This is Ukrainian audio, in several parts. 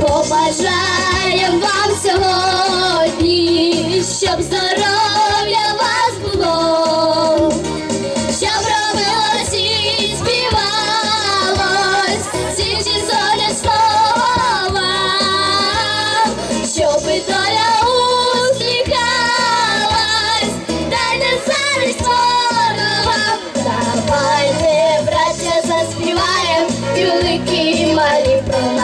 Побажаємо вам сьогодні, щоб здоров'я вас було, щоб робилось і співалось січі соня слова, щоб і доля усміхалась, дайте завість ворога, давайте, браття, заспіваємо, юники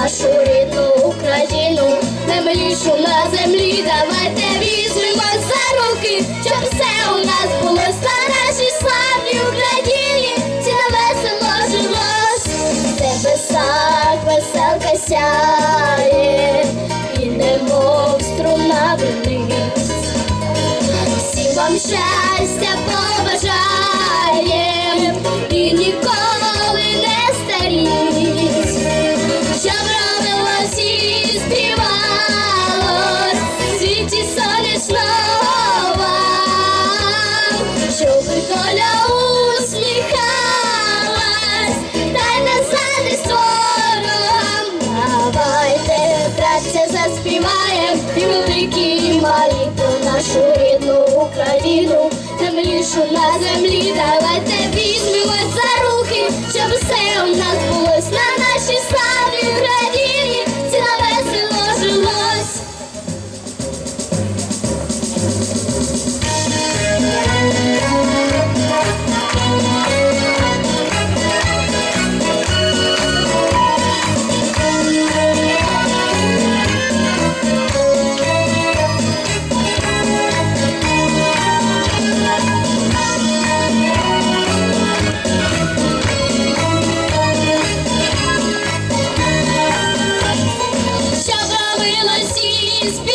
нашу рідну Україну, немилішу на землі, давайте візьмемо за руки, щоб все у нас було за нашій славній Україні, всі на весело жилось, в небесах веселка сяє, і немов струна вниз. Всім вам щастя побажаєм і ніколи щоб усміхалась, та не задись ворогам. Давайте, і великі і малі про нашу рідну Україну, землішу на землі, давайте візьмемо is. be